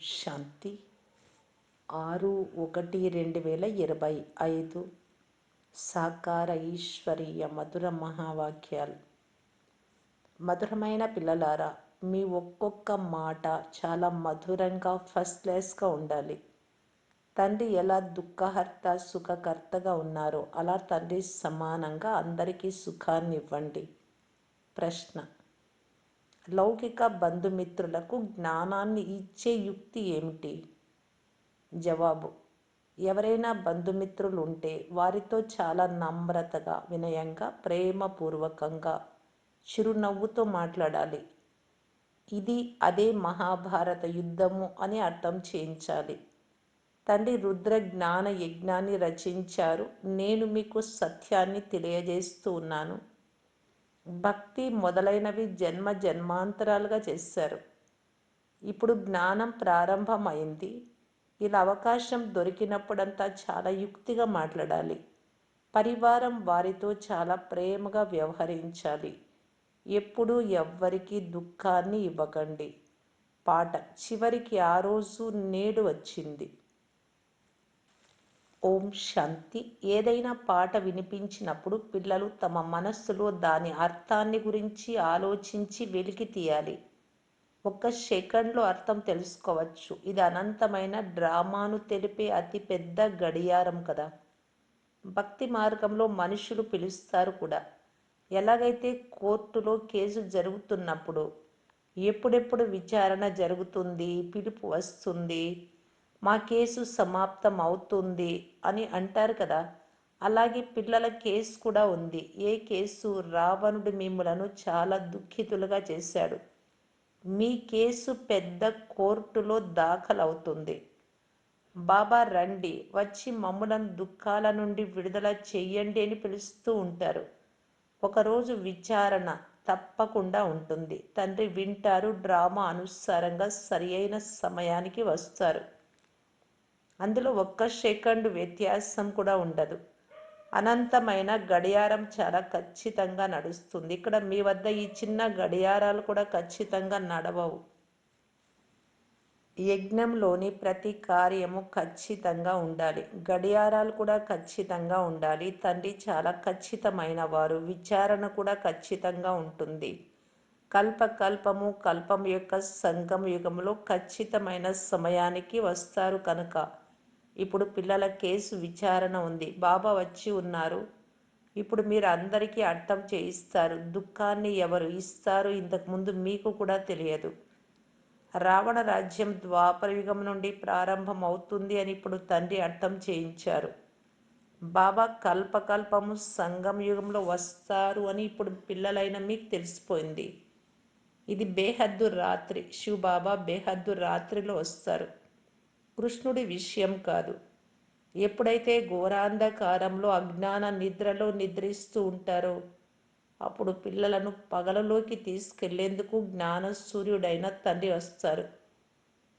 శాంతి. ఆరు ఒకటి రెండు వేల ఇరవై ఐదు. సాకార ఈశ్వరీయ మధుర మహావాక్యాలు. మధురమైన పిల్లలారా మీ ఒక్కొక్క మాట చాలా మధురంగా ఫస్ట్ క్లాస్గా ఉండాలి. తండ్రి ఎలా దుఃఖహర్త సుఖకర్తగా ఉన్నారో అలా తండ్రి సమానంగా అందరికీ సుఖాన్ని ఇవ్వండి ప్రశ్న లౌకిక బంధుమిత్రులకు జ్ఞానాన్ని ఇచ్చే యుక్తి ఏమిటి? జవాబు. ఎవరైనా బంధుమిత్రులు ఉంటే వారితో చాలా నమ్రతగా వినయంగా ప్రేమపూర్వకంగా చిరునవ్వుతో మాట్లాడాలి. ఇది అదే మహాభారత యుద్ధము అని అర్థం చేయించాలి. తండ్రి రుద్ర జ్ఞాన యజ్ఞాన్ని రచించారు. నేను మీకు సత్యాన్ని తెలియజేస్తూ ఉన్నాను. భక్తి మొదలైనవి జన్మ జన్మాంతరాలుగా చేశారు. ఇప్పుడు జ్ఞానం ప్రారంభమైంది. ఇలా అవకాశం దొరికినప్పుడంతా చాలా యుక్తిగా మాట్లాడాలి. పరివారం వారితో చాలా ప్రేమగా వ్యవహరించాలి. ఎప్పుడూ ఎవ్వరికి దుఃఖాన్ని ఇవ్వకండి. పాట చివరికి ఆ రోజు నేడు వచ్చింది. ఓం శాంతి. ఏదైనా పాట వినిపించినప్పుడు పిల్లలు తమ మనస్సులో దాని అర్థాన్ని గురించి ఆలోచించి వెలికి తీయాలి. ఒక్క సెకండ్లో అర్థం తెలుసుకోవచ్చు. ఇది అనంతమైన డ్రామాను తెలిపే అతిపెద్ద గడియారం కదా. భక్తి మార్గంలో మనుషులు పిలుస్తారు కూడా. ఎలాగైతే కోర్టులో కేసు జరుగుతున్నప్పుడు ఎప్పుడెప్పుడు విచారణ జరుగుతుంది పిలుపు వస్తుంది మా కేసు సమాప్తం అవుతుంది అని అంటారు కదా. అలాగే పిల్లల కేసు కూడా ఉంది. ఏ కేసు? రావణుడు మిమ్మలను చాలా దుఃఖితులుగా చేశాడు. మీ కేసు పెద్ద కోర్టులో దాఖలవుతుంది. బాబా రండి. వచ్చి మమ్ములను దుఃఖాల నుండి విడుదల చెయ్యండి అని పిలుస్తూ ఉంటారు. ఒకరోజు విచారణ తప్పకుండా ఉంటుంది. తండ్రి వింటారు. డ్రామా అనుసారంగా సరి అయిన సమయానికి వస్తారు. అందులో ఒక్క సెకండ్ వ్యత్యాసం కూడా ఉండదు. అనంతమైన గడియారం చాలా ఖచ్చితంగా నడుస్తుంది. ఇక్కడ మీ వద్ద ఈ చిన్న గడియారాలు కూడా ఖచ్చితంగా నడవవు. యజ్ఞంలోని ప్రతి కార్యము ఖచ్చితంగా ఉండాలి. గడియారాలు కూడా ఖచ్చితంగా ఉండాలి. తండ్రి చాలా ఖచ్చితమైన వారు విచారణ కూడా ఖచ్చితంగా ఉంటుంది. కల్పకల్పము కల్పం యొక్క సంఘం యుగంలో ఖచ్చితమైన సమయానికి వస్తారు కనుక. ఇప్పుడు పిల్లల కేసు విచారణ ఉంది. బాబా వచ్చి ఉన్నారు. ఇప్పుడు మీరు అందరికీ అర్థం చేయిస్తారు. దుఃఖాన్ని ఎవరు ఇస్తారు? ఇంతకుముందు మీకు కూడా తెలియదు. రావణ రాజ్యం ద్వాపర యుగం నుండి ప్రారంభం అవుతుంది అని ఇప్పుడు తండ్రి అర్థం చేయించారు. బాబా కల్పకల్పము సంగం యుగంలో వస్తారు అని ఇప్పుడు పిల్లలైన మీకు తెలిసిపోయింది. ఇది బేహద్దు రాత్రి. శివ బాబా బేహద్దు రాత్రిలో వస్తారు. కృష్ణుడి విషయం కాదు. ఎప్పుడైతే ఘోరాంధకారంలో అజ్ఞాన నిద్రలో నిద్రిస్తూ ఉంటారో అప్పుడు పిల్లలను పగలలోకి తీసుకెళ్ళేందుకు జ్ఞానసూర్యుడైన తండ్రి వస్తారు.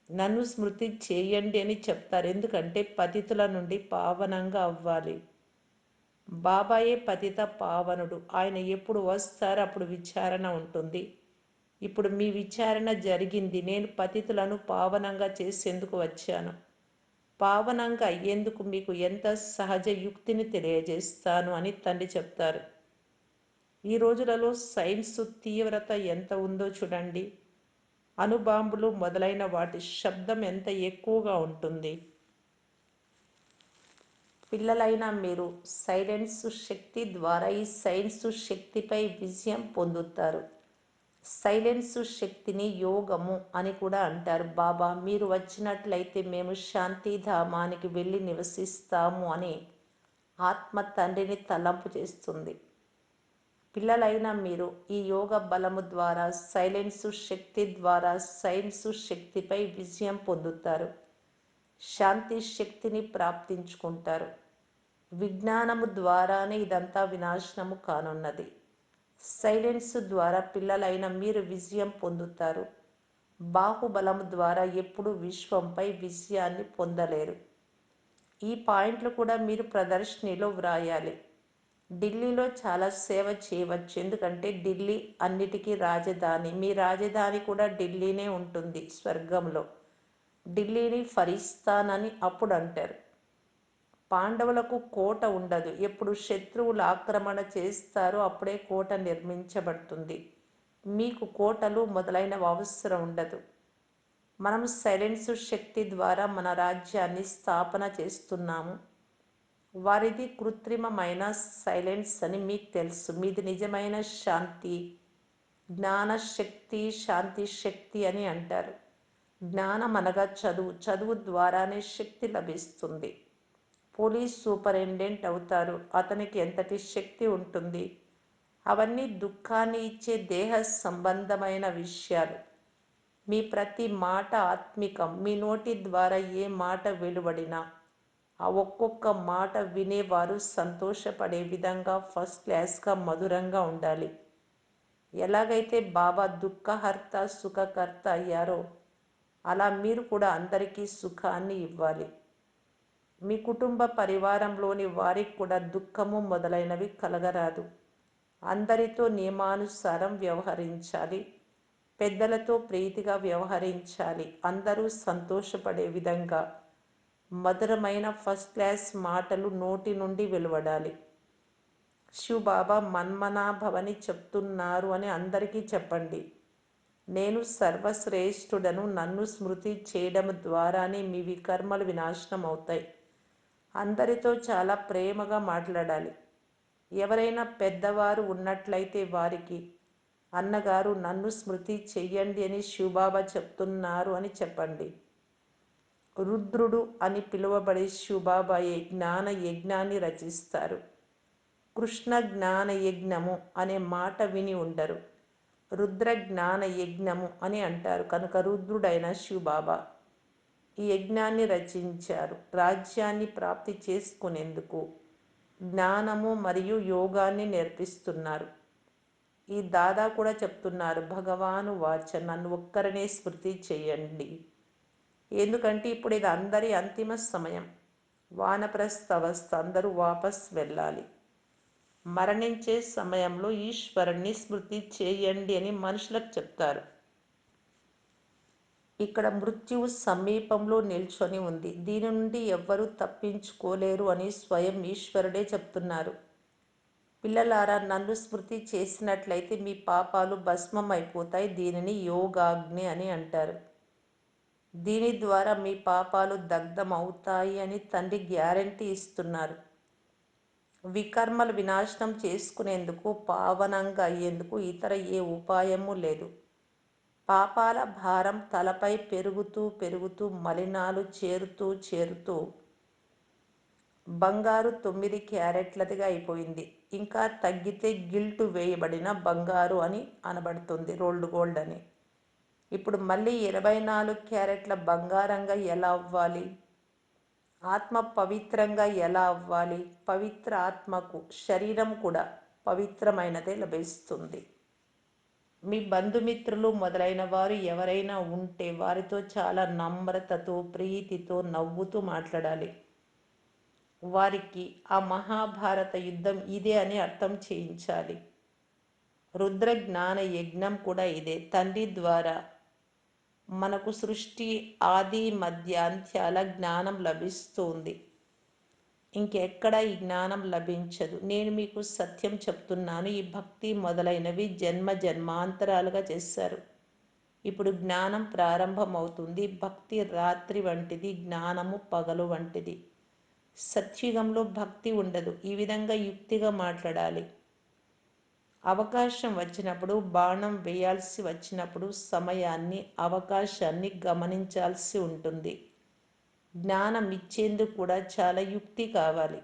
నన్ను స్మృతి చేయండి అని చెప్తారు. ఎందుకంటే పతితుల నుండి పావనంగా అవ్వాలి. బాబాయే పతిత పావనుడు. ఆయన ఎప్పుడు వస్తారు అప్పుడు విచారణ ఉంటుంది. ఇప్పుడు మీ విచారణ జరిగింది. నేను పతితులను పావనంగా చేసేందుకు వచ్చాను. పావనంగా అయ్యేందుకు మీకు ఎంత సహజ యుక్తిని తెలియజేస్తాను అని తండ్రి చెప్తారు. ఈ రోజులలో సైన్స్ తీవ్రత ఎంత ఉందో చూడండి. అణుబాంబులు మొదలైన వాటి శబ్దం ఎంత ఎక్కువగా ఉంటుంది. పిల్లలైన మీరు సైలెన్స్ శక్తి ద్వారా ఈ సైన్స్ శక్తిపై విజయం పొందుతారు. సైలెన్సు శక్తిని యోగము అని కూడా అంటారు. బాబా మీరు వచ్చినట్లయితే మేము శాంతిధామానికి వెళ్ళి నివసిస్తాము అని ఆత్మ తండ్రిని తలంపు చేస్తుంది. పిల్లలైన మీరు ఈ యోగ బలము ద్వారా సైలెన్సు శక్తి ద్వారా సైన్స్ శక్తిపై విజయం పొందుతారు. శాంతి శక్తిని ప్రాప్తించుకుంటారు. విజ్ఞానము ద్వారానే ఇదంతా వినాశనము కానున్నది. సైలెన్స్ ద్వారా పిల్లలైన మీరు విజయం పొందుతారు. బాహుబలము ద్వారా ఎప్పుడు విశ్వంపై విజయాన్ని పొందలేరు. ఈ పాయింట్లు కూడా మీరు ప్రదర్శనలో వ్రాయాలి. ఢిల్లీలో చాలా సేవ చేయవచ్చు. ఎందుకంటే ఢిల్లీ అన్నిటికీ రాజధాని. మీ రాజధాని కూడా ఢిల్లీనే ఉంటుంది స్వర్గంలో. ఢిల్లీని ఫలిస్తానని అప్పుడు అంటారు పాండవులకు కోట ఉండదు. ఎప్పుడు శత్రువులు ఆక్రమణ చేస్తారో అప్పుడే కోట నిర్మించబడుతుంది. మీకు కోటలు మొదలైనవి అవసరం ఉండదు. మనం సైలెన్స్ శక్తి ద్వారా మన రాజ్యాన్ని స్థాపన చేస్తున్నాము. వారిది కృత్రిమమైన సైలెన్స్ అని మీకు తెలుసు. మీది నిజమైన శాంతి జ్ఞాన శక్తి శాంతి శక్తి అని అంటారు. జ్ఞానం అనగా చదువు. చదువు ద్వారానే శక్తి లభిస్తుంది. పోలీస్ సూపరింటెండెంట్ అవుతారు. అతనికి ఎంతటి శక్తి ఉంటుంది? అవన్నీ దుఃఖాన్ని ఇచ్చే దేహ సంబంధమైన విషయాలు. మీ ప్రతి మాట ఆత్మికం. మీ నోటి ద్వారా ఏ మాట వెలువడినా ఆ ఒక్కొక్క మాట వినేవారు సంతోషపడే విధంగా ఫస్ట్ క్లాస్గా మధురంగా ఉండాలి. ఎలాగైతే బాబా దుఃఖహర్త సుఖకర్త అయ్యారో అలా మీరు కూడా అందరికీ సుఖాన్ని ఇవ్వాలి. మీ కుటుంబ పరివారంలోని వారికి కూడా దుఃఖము మొదలైనవి కలగరాదు. అందరితో నియమానుసారం వ్యవహరించాలి. పెద్దలతో ప్రీతిగా వ్యవహరించాలి. అందరూ సంతోషపడే విధంగా మధురమైన ఫస్ట్ క్లాస్ మాటలు నోటి నుండి వెలువడాలి. శివబాబా మన్మనాభవని చెప్తున్నారు అని అందరికీ చెప్పండి. నేను సర్వశ్రేష్ఠుడను నన్ను స్మృతి చేయడం ద్వారానే మీ వికర్మలు వినాశనం అవుతాయి అందరితో చాలా ప్రేమగా మాట్లాడాలి. ఎవరైనా పెద్దవారు ఉన్నట్లయితే వారికి అన్నగారు నన్ను స్మృతి చెయ్యండి అని శివబాబా చెప్తున్నారు అని చెప్పండి. రుద్రుడు అని పిలువబడే శివబాబాయే జ్ఞాన యజ్ఞాన్ని రచిస్తారు. కృష్ణ జ్ఞాన యజ్ఞము అనే మాట విని ఉండరు. రుద్ర జ్ఞాన యజ్ఞము అని అంటారు. కనుక రుద్రుడైన శివబాబా ఈ యజ్ఞాన్ని రచించారు. రాజ్యాన్ని ప్రాప్తి చేసుకునేందుకు జ్ఞానము మరియు యోగాన్ని నేర్పిస్తున్నారు. ఈ దాదా కూడా చెప్తున్నారు భగవాను వాచ నన్ను ఒక్కరినే స్మృతి చేయండి. ఎందుకంటే ఇప్పుడు ఇది అందరి అంతిమ సమయం. వానప్రస్థ అవస్థ అందరూ వాపస్ వెళ్ళాలి. మరణించే సమయంలో ఈశ్వరుణ్ణి స్మృతి చేయండి అని మనుషులకు చెప్తారు. ఇక్కడ మృత్యువు సమీపంలో నిల్చొని ఉంది. దీని నుండి ఎవ్వరూ తప్పించుకోలేరు అని స్వయం ఈశ్వరుడే చెప్తున్నారు. పిల్లలారా నన్ను స్మృతి చేసినట్లయితే మీ పాపాలు భస్మం అయిపోతాయి దీనిని యోగాగ్ని అని అంటారు. దీని ద్వారా మీ పాపాలు దగ్ధం అవుతాయి అని తండ్రి గ్యారంటీ ఇస్తున్నారు. వికర్మలు వినాశనం చేసుకునేందుకు పావనంగా అయ్యేందుకు ఇతర ఏ ఉపాయము లేదు. పాపాల భారం తలపై పెరుగుతూ పెరుగుతూ మలినాలు చేరుతూ చేరుతూ బంగారు తొమ్మిది క్యారెట్లదిగా అయిపోయింది. ఇంకా తగ్గితే గిల్టు వేయబడిన బంగారు అని అనబడుతుంది రోల్డ్ గోల్డ్ అని. ఇప్పుడు మళ్ళీ ఇరవై నాలుగు క్యారెట్ల బంగారంగా ఎలా అవ్వాలి? ఆత్మ పవిత్రంగా ఎలా అవ్వాలి? పవిత్ర ఆత్మకు శరీరం కూడా పవిత్రమైనదే లభిస్తుంది. మీ బంధుమిత్రులు మొదలైన వారు ఎవరైనా ఉంటే వారితో చాలా నమ్రతతో ప్రీతితో నవ్వుతూ మాట్లాడాలి. వారికి ఆ మహాభారత యుద్ధం ఇదే అని అర్థం చేయించాలి. రుద్ర జ్ఞాన యజ్ఞం కూడా ఇదే. తండ్రి ద్వారా మనకు సృష్టి ఆది మధ్య అంత్యాల జ్ఞానం లభిస్తుంది. ఇంకెక్కడ ఈ జ్ఞానం లభించదు. నేను మీకు సత్యం చెప్తున్నాను. ఈ భక్తి మొదలైనవి జన్మ జన్మాంతరాలుగా చేశారు. ఇప్పుడు జ్ఞానం ప్రారంభమవుతుంది. భక్తి రాత్రి వంటిది జ్ఞానము పగలు వంటిది. సత్యుగంలో భక్తి ఉండదు. ఈ విధంగా యుక్తిగా మాట్లాడాలి. అవకాశం వచ్చినప్పుడు బాణం వేయాల్సి వచ్చినప్పుడు సమయాన్ని అవకాశాన్ని గమనించాల్సి ఉంటుంది. జ్ఞానం ఇచ్చేందుకు కూడా చాలా యుక్తి కావాలి.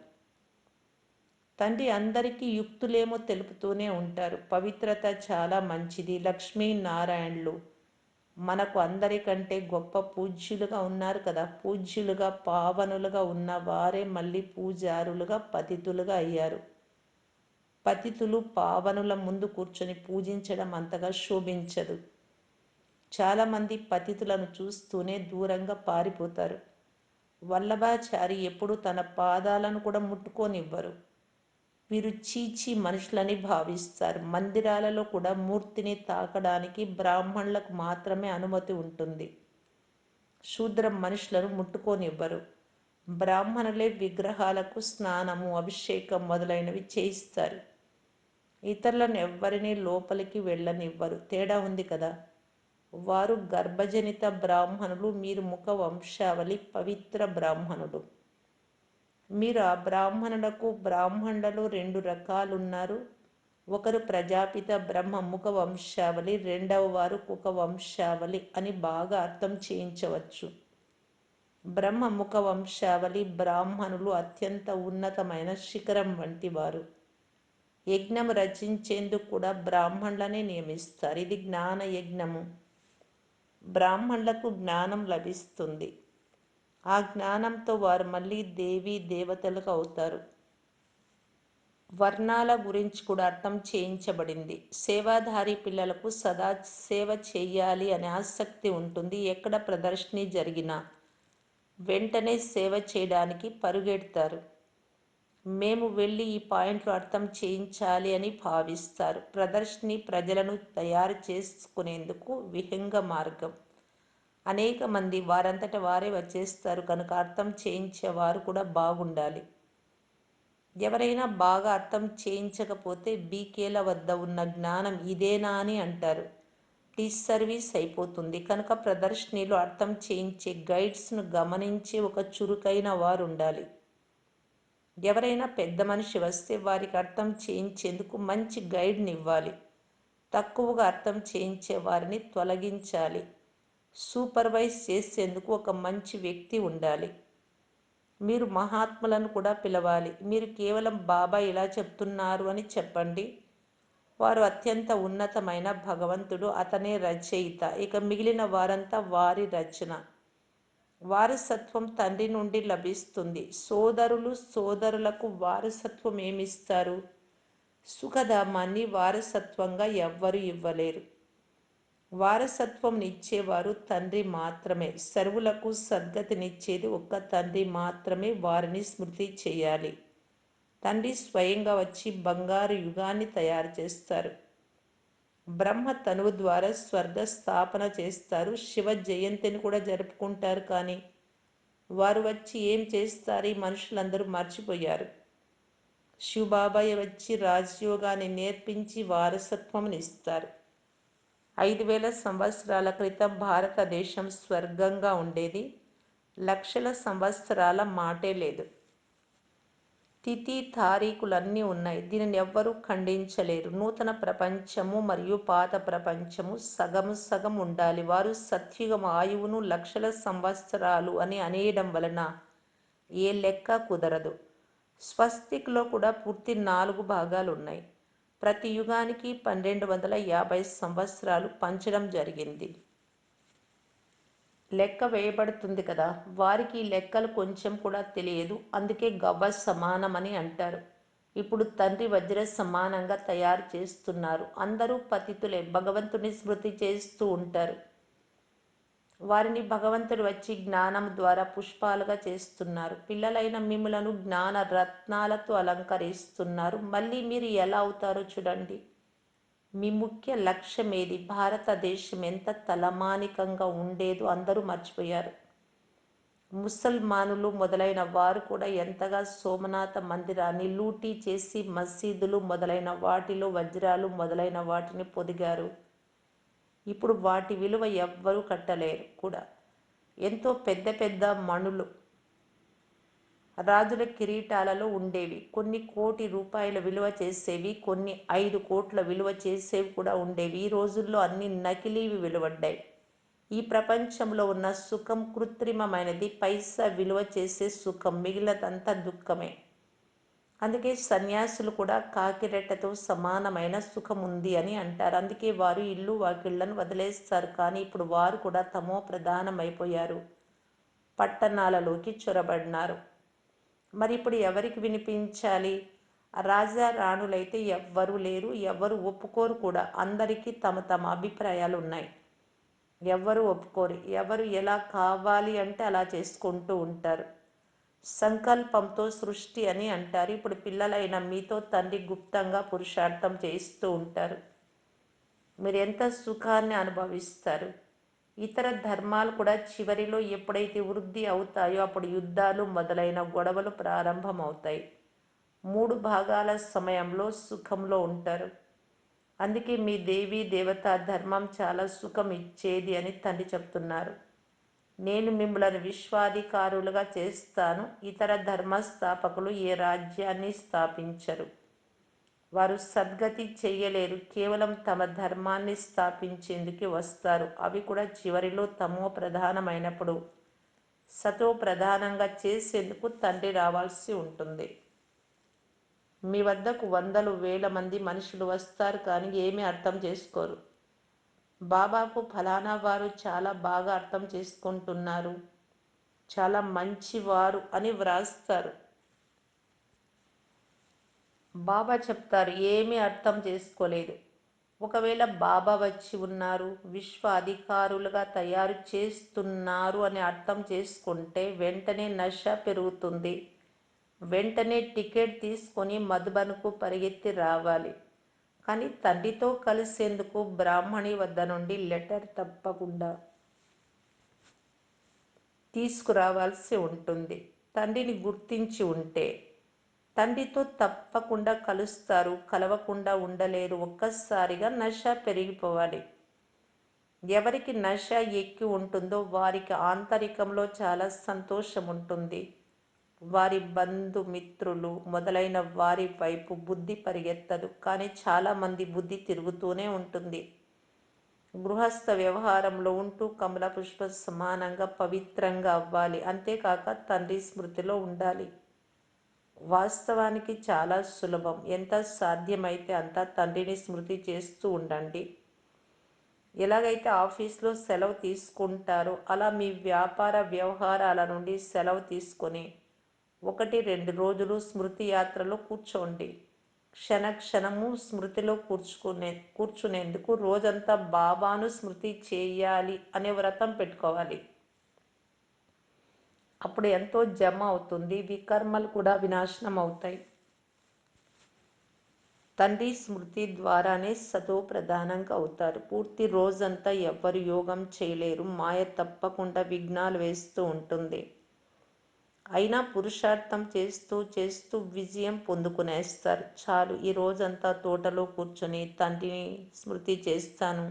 తండ్రి అందరికీ యుక్తులేమో తెలుపుతూనే ఉంటారు. పవిత్రత చాలా మంచిది. లక్ష్మీనారాయణులు మనకు అందరికంటే గొప్ప పూజ్యులుగా ఉన్నారు కదా. పూజ్యులుగా పావనులుగా ఉన్న వారే మళ్ళీ పూజారులుగా పతితులుగా అయ్యారు. పతితులు పావనుల ముందు కూర్చొని పూజించడం అంతగా శోభించదు. చాలామంది పతితులను చూస్తూనే దూరంగా పారిపోతారు. వల్లభాచారి ఎప్పుడు తన పాదాలను కూడా ముట్టుకోనివ్వరు. వీరు చీచి మనుషులని భావిస్తారు. మందిరాలలో కూడా మూర్తిని తాకడానికి బ్రాహ్మణులకు మాత్రమే అనుమతి ఉంటుంది. శూద్ర మనుషులను ముట్టుకోనివ్వరు. బ్రాహ్మణులే విగ్రహాలకు స్నానము అభిషేకం మొదలైనవి చేయిస్తారు. ఇతరులను ఎవ్వరినీ లోపలికి వెళ్ళనివ్వరు. తేడా ఉంది కదా? వారు గర్భజనిత బ్రాహ్మణులు మీరు ముఖ వంశావళి పవిత్ర బ్రాహ్మణుడు మీరు ఆ బ్రాహ్మణులకు బ్రాహ్మణులలో రెండు రకాలున్నారు. ఒకరు ప్రజాపిత బ్రహ్మ ముఖ వంశావళి రెండవ వారు కుక వంశావళి అని బాగా అర్థం చేయించవచ్చు. బ్రహ్మ ముఖ వంశావళి బ్రాహ్మణులు అత్యంత ఉన్నతమైన శిఖరం వంటి వారు. యజ్ఞం రచించేందుకు కూడా బ్రాహ్మణులనే నియమిస్తారు. ఇది జ్ఞాన యజ్ఞము. బ్రాహ్మణులకు జ్ఞానం లభిస్తుంది. ఆ జ్ఞానంతో వారు మళ్ళీ దేవి దేవతలకు అవుతారు. వర్ణాల గురించి కూడా అర్థం చేయించబడింది. సేవాధారి పిల్లలకు సదా సేవ చేయాలి అనే ఆసక్తి ఉంటుంది. ఎక్కడ ప్రదర్శిని జరిగినా వెంటనే సేవ చేయడానికి పరుగెడతారు. మేము వెళ్ళి ఈ పాయింట్లు అర్థం చేయించాలి అని భావిస్తారు. ప్రదర్శిని ప్రజలను తయారు చేసుకునేందుకు విహంగ మార్గం. అనేక మంది వారంతట వారే వచ్చేస్తారు. కనుక అర్థం చేయించేవారు కూడా బాగుండాలి. ఎవరైనా బాగా అర్థం చేయించకపోతే బీకేల వద్ద ఉన్న జ్ఞానం ఇదేనా అని అంటారు. సర్వీస్ అయిపోతుంది. కనుక ప్రదర్శనలో అర్థం చేయించే గైడ్స్ను గమనించే ఒక చురుకైన వారు ఉండాలి. ఎవరైనా పెద్ద మనిషి వస్తే వారికి అర్థం చేయించేందుకు మంచి గైడ్ని ఇవ్వాలి. తక్కువగా అర్థం చేయించే వారిని తొలగించాలి. సూపర్వైజ్ చేసేందుకు ఒక మంచి వ్యక్తి ఉండాలి. మీరు మహాత్ములను కూడా పిలవాలి. మీరు కేవలం బాబా ఇలా చెప్తున్నారు అని చెప్పండి. వారు అత్యంత ఉన్నతమైన భగవంతుడు అతనే రచయిత. ఇక మిగిలిన వారంతా వారి రచన. వారసత్వం తండ్రి నుండి లభిస్తుంది. సోదరులు సోదరులకు వారసత్వం ఏమిస్తారు? సుఖధామాన్ని వారసత్వంగా ఎవ్వరు ఇవ్వలేరు. వారసత్వం ఇచ్చేవారు తండ్రి మాత్రమే. సర్వులకు సద్గతినిచ్చేది ఒక్క తండ్రి మాత్రమే వారిని స్మృతి చేయాలి. తండ్రి స్వయంగా వచ్చి బంగారు యుగాన్ని తయారు చేస్తారు బ్రహ్మ తనువు ద్వారా స్వర్గ స్థాపన చేస్తారు. శివ జయంతిని కూడా జరుపుకుంటారు కానీ వారు వచ్చి ఏం చేస్తారు? ఈ మనుషులందరూ మర్చిపోయారు. శివబాబాయ్ వచ్చి రాజయోగాన్ని నేర్పించి వారసత్వం ఇస్తారు. ఐదు వేల సంవత్సరాల క్రితం భారతదేశం స్వర్గంగా ఉండేది. లక్షల సంవత్సరాల మాటే లేదు. తిథి తారీఖులన్నీ ఉన్నాయి. దీనిని ఎవ్వరూ ఖండించలేరు. నూతన ప్రపంచము మరియు పాత ప్రపంచము సగము సగం ఉండాలి. వారు సత్యుగం ఆయువును లక్షల సంవత్సరాలు అని అనేయడం వలన ఏ లెక్క కుదరదు. స్వస్తిక్లో కూడా పూర్తి నాలుగు భాగాలు ఉన్నాయి. ప్రతి యుగానికి పన్నెండు వందల యాభై సంవత్సరాలు పంచడం జరిగింది. లెక్క వేయబడుతుంది కదా వారికి లెక్కలు కొంచెం కూడా తెలియదు. అందుకే గవ్వ సమానం అని అంటారు. ఇప్పుడు తండ్రి వజ్ర సమానంగా తయారు చేస్తున్నారు. అందరూ పతితులే భగవంతుని స్మృతి చేస్తూ ఉంటారు. వారిని భగవంతుడు వచ్చి జ్ఞానం ద్వారా పుష్పాలుగా చేస్తున్నారు. పిల్లలైన మిమ్మలను జ్ఞాన రత్నాలతో అలంకరిస్తున్నారు. మళ్ళీ మీరు ఎలా అవుతారో చూడండి. మీ ముఖ్య లక్ష్యం ఏది భారతదేశం ఎంత తలమానికంగా ఉండేదో అందరూ మర్చిపోయారు. ముసల్మానులు మొదలైన వారు కూడా ఎంతగా సోమనాథ మందిరాన్ని లూటీ చేసి మసీదులు మొదలైన వాటిలో వజ్రాలు మొదలైన వాటిని పొదిగారు. ఇప్పుడు వాటి విలువ ఎవ్వరూ కట్టలేరు కూడా. ఎంతో పెద్ద పెద్ద మణులు రాజుల కిరీటాలలో ఉండేవి. కొన్ని కోటి రూపాయల విలువ చేసేవి కొన్ని ఐదు కోట్ల విలువ చేసేవి కూడా ఉండేవి. ఈ రోజుల్లో అన్ని నకిలీవి వెలువడ్డాయి. ఈ ప్రపంచంలో ఉన్న సుఖం కృత్రిమమైనది. పైసా విలువ చేసే సుఖం మిగిలినదంతా దుఃఖమే. అందుకే సన్యాసులు కూడా కాకిరెట్టతో సమానమైన సుఖం ఉంది అని అంటారు. అందుకే వారు ఇల్లు వాకిళ్ళను వదిలేస్తారు. కానీ ఇప్పుడు వారు కూడా తమో ప్రధానమైపోయారు. పట్టణాలలోకి చొరబడినారు. మరి ఇప్పుడు ఎవరికి వినిపించాలి? రాజా రాణులైతే ఎవ్వరూ లేరు ఎవ్వరు ఒప్పుకోరు కూడా. అందరికీ తమ తమ అభిప్రాయాలు ఉన్నాయి ఎవ్వరు ఒప్పుకోరు. ఎవరు ఎలా కావాలి అంటే అలా చేసుకుంటూ ఉంటారు. సంకల్పంతో సృష్టి అని అంటారు. ఇప్పుడు పిల్లలైన మీతో తండ్రి గుప్తంగా పురుషార్థం చేస్తూ ఉంటారు. మీరు ఎంత సుఖాన్ని అనుభవిస్తారు? ఇతర ధర్మాలు కూడా చివరిలో ఎప్పుడైతే వృద్ధి అవుతాయో అప్పుడు యుద్ధాలు మొదలైన గొడవలు ప్రారంభమవుతాయి. మూడు భాగాల సమయంలో సుఖంలో ఉంటారు. అందుకే మీ దేవీ దేవత ధర్మం చాలా సుఖం ఇచ్చేది అని తండ్రి చెప్తున్నారు. నేను మిమ్మల్ని విశ్వాధికారులుగా చేస్తాను. ఇతర ధర్మస్థాపకులు ఏ రాజ్యాన్ని స్థాపించరు. వారు సద్గతి చేయలేరు. కేవలం తమ ధర్మాన్ని స్థాపించేందుకు వస్తారు. అవి కూడా చివరిలో తమో ప్రధానమైనప్పుడు. సతో ప్రధానంగా చేసేందుకు తండ్రి రావాల్సి ఉంటుంది. మీ వద్దకు వందలు వేల మంది మనుషులు వస్తారు కానీ ఏమీ అర్థం చేసుకోరు. బాబాకు ఫలానా వారు చాలా బాగా అర్థం చేసుకుంటున్నారు. చాలా మంచివారు అని వ్రాస్తారు. బాబా చెప్తారు ఏమీ అర్థం చేసుకోలేదు. ఒకవేళ బాబా వచ్చి ఉన్నారు విశ్వ అధికారులుగా తయారు చేస్తున్నారు అని అర్థం చేసుకుంటే వెంటనే నష పెరుగుతుంది. వెంటనే టికెట్ తీసుకొని మధుబన్కు పరిగెత్తి రావాలి. కానీ తండ్రితో కలిసేందుకు బ్రాహ్మణి వద్ద నుండి లెటర్ తప్పకుండా తీసుకురావాల్సి ఉంటుంది. తండ్రిని గుర్తించి ఉంటే తండ్రితో తప్పకుండా కలుస్తారు కలవకుండా ఉండలేరు. ఒక్కసారిగా నష పెరిగిపోవాలి. ఎవరికి నష ఎక్కి ఉంటుందో వారికి ఆంతరికంలో చాలా సంతోషం ఉంటుంది. వారి బంధుమిత్రులు మొదలైన వారి వైపు బుద్ధి పరిగెత్తదు. కానీ చాలామంది బుద్ధి తిరుగుతూనే ఉంటుంది. గృహస్థ వ్యవహారంలో ఉంటూ కమల పుష్ప సమానంగా పవిత్రంగా అవ్వాలి. అంతేకాక తండ్రి స్మృతిలో ఉండాలి. వాస్తవానికి చాలా సులభం. ఎంత సాధ్యమైతే అంత తండ్రిని స్మృతి చేస్తూ ఉండండి. ఎలాగైతే ఆఫీస్లో సెలవు తీసుకుంటారో అలా మీ వ్యాపార వ్యవహారాల నుండి సెలవు తీసుకొని ఒకటి రెండు రోజులు స్మృతి యాత్రలో కూర్చోండి. క్షణ క్షణము స్మృతిలో కూర్చుకునే కూర్చునేందుకు రోజంతా బాబాను స్మృతి చేయాలి అనే వ్రతం పెట్టుకోవాలి. అప్పుడు ఎంతో జమ అవుతుంది వికర్మలు కూడా వినాశనం అవుతాయి. తండ్రి స్మృతి ద్వారానే సతో ప్రధానంగా అవుతారు. పూర్తి రోజంతా ఎవ్వరు యోగం చేయలేరు. మాయ తప్పకుండా విఘ్నాలు వేస్తూ ఉంటుంది. అయినా పురుషార్థం చేస్తూ చేస్తూ విజయం పొందుకునేస్తారు. చాలు ఈ రోజంతా తోటలో కూర్చొని తండ్రిని స్మృతి చేస్తాను.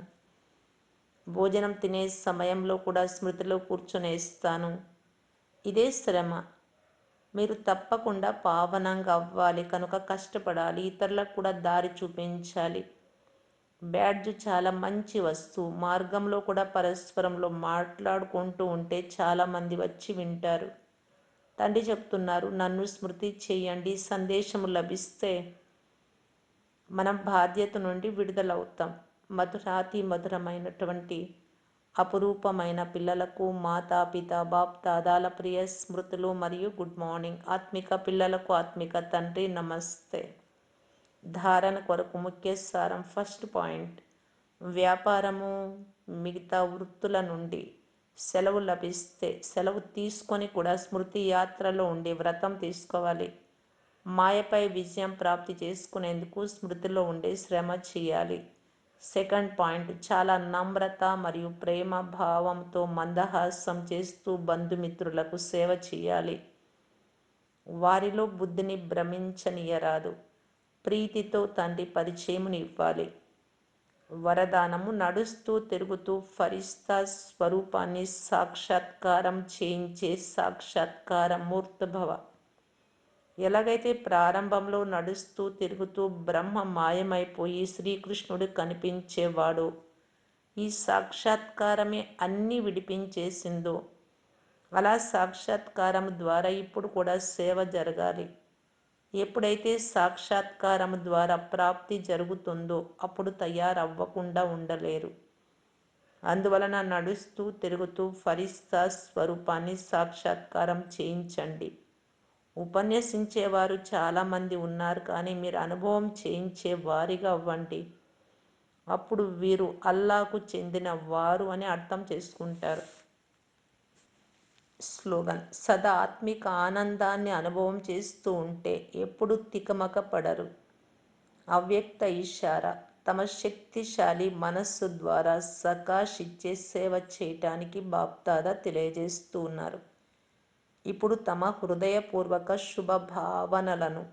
భోజనం తినే సమయంలో కూడా స్మృతిలో కూర్చొనేస్తాను ఇదే శ్రమ. మీరు తప్పకుండా పావనంగా అవ్వాలి కనుక కష్టపడాలి ఇతరులకు కూడా దారి చూపించాలి. బ్యాడ్జ్ చాలా మంచి వస్తువు. మార్గంలో కూడా పరస్పరంలో మాట్లాడుకుంటూ ఉంటే చాలామంది వచ్చి వింటారు. తండ్రి చెప్తున్నారు నన్ను స్మృతి చేయండి సందేశము లభిస్తే మనం బాధ్యత నుండి విడుదలవుతాం. మధురాతి మధురమైనటువంటి అపురూపమైన పిల్లలకు మాతాపిత బాప్ దాదాల ప్రియ స్మృతులు మరియు గుడ్ మార్నింగ్. ఆత్మిక పిల్లలకు ఆత్మిక తండ్రి నమస్తే. ధారణ కొరకు ముఖ్య సారం ఫస్ట్ పాయింట్. వ్యాపారము మిగతా వృత్తుల నుండి సెలవు లభిస్తే సెలవు తీసుకొని కూడా స్మృతి యాత్రలో ఉండి వ్రతం తీసుకోవాలి. మాయపై విజయం ప్రాప్తి చేసుకునేందుకు స్మృతిలో ఉండే శ్రమ చేయాలి. Second point. చాలా నమ్రత మరియు ప్రేమ భావంతో మందహాసం చేస్తూ బంధుమిత్రులకు సేవ చేయాలి. వారిలో బుద్ధిని భ్రమించనీయరాదు. ప్రీతితో తండ్రి పరిచయముని ఇవ్వాలి. వరదానము నడుస్తూ తిరుగుతూ ఫరిస్తా స్వరూపాన్ని సాక్షాత్కారం చేయించే సాక్షాత్కార మూర్తభవ ఎలాగైతే ప్రారంభంలో నడుస్తూ తిరుగుతూ బ్రహ్మ మాయమైపోయి శ్రీకృష్ణుడు కనిపించేవాడు. ఈ సాక్షాత్కారమే అన్నీ విడిపించేసిందో. అలా సాక్షాత్కారం ద్వారా ఇప్పుడు కూడా సేవ జరగాలి. ఎప్పుడైతే సాక్షాత్కారం ద్వారా ప్రాప్తి జరుగుతుందో అప్పుడు తయారవ్వకుండా ఉండలేరు. అందువలన నడుస్తూ తిరుగుతూ ఫరిస్తా స్వరూపాన్ని సాక్షాత్కారం చేయించండి. ఉపన్యసించేవారు చాలామంది ఉన్నారు కానీ మీరు అనుభవం చేయించే వారిగా అవ్వండి. అప్పుడు వీరు అల్లాకు చెందిన వారు అని అర్థం చేసుకుంటారు. స్లోగన్ సదా ఆత్మిక ఆనందాన్ని అనుభవం చేస్తూ ఉంటే ఎప్పుడు తికమక పడరు అవ్యక్త ఇషారా తమ శక్తిశాలి మనస్సు ద్వారా సకాష్ ఇచ్చే సేవ చేయటానికి బాప్దాదా తెలియజేస్తూ ఉన్నారు. ఇప్పుడు తమ హృదయపూర్వక శుభ భావనలను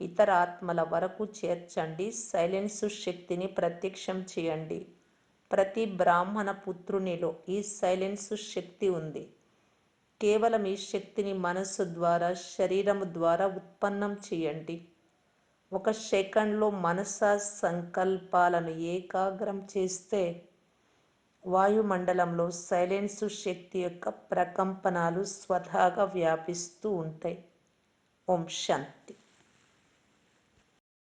ఇతర ఆత్మల వరకు చేర్చండి. సైలెన్సు శక్తిని ప్రత్యక్షం చేయండి. ప్రతి బ్రాహ్మణ పుత్రునిలో ఈ సైలెన్సు శక్తి ఉంది. కేవలం ఈ శక్తిని మనస్సు ద్వారా శరీరము ద్వారా ఉత్పన్నం చేయండి. ఒక సెకండ్లో మనస సంకల్పాలను ఏకాగ్రం చేస్తే వాయుమండలంలో సైలెన్సు శక్తి యొక్క ప్రకంపనాలు స్వతహాగా వ్యాపిస్తూ ఉంటాయి. ఓం శాంతి.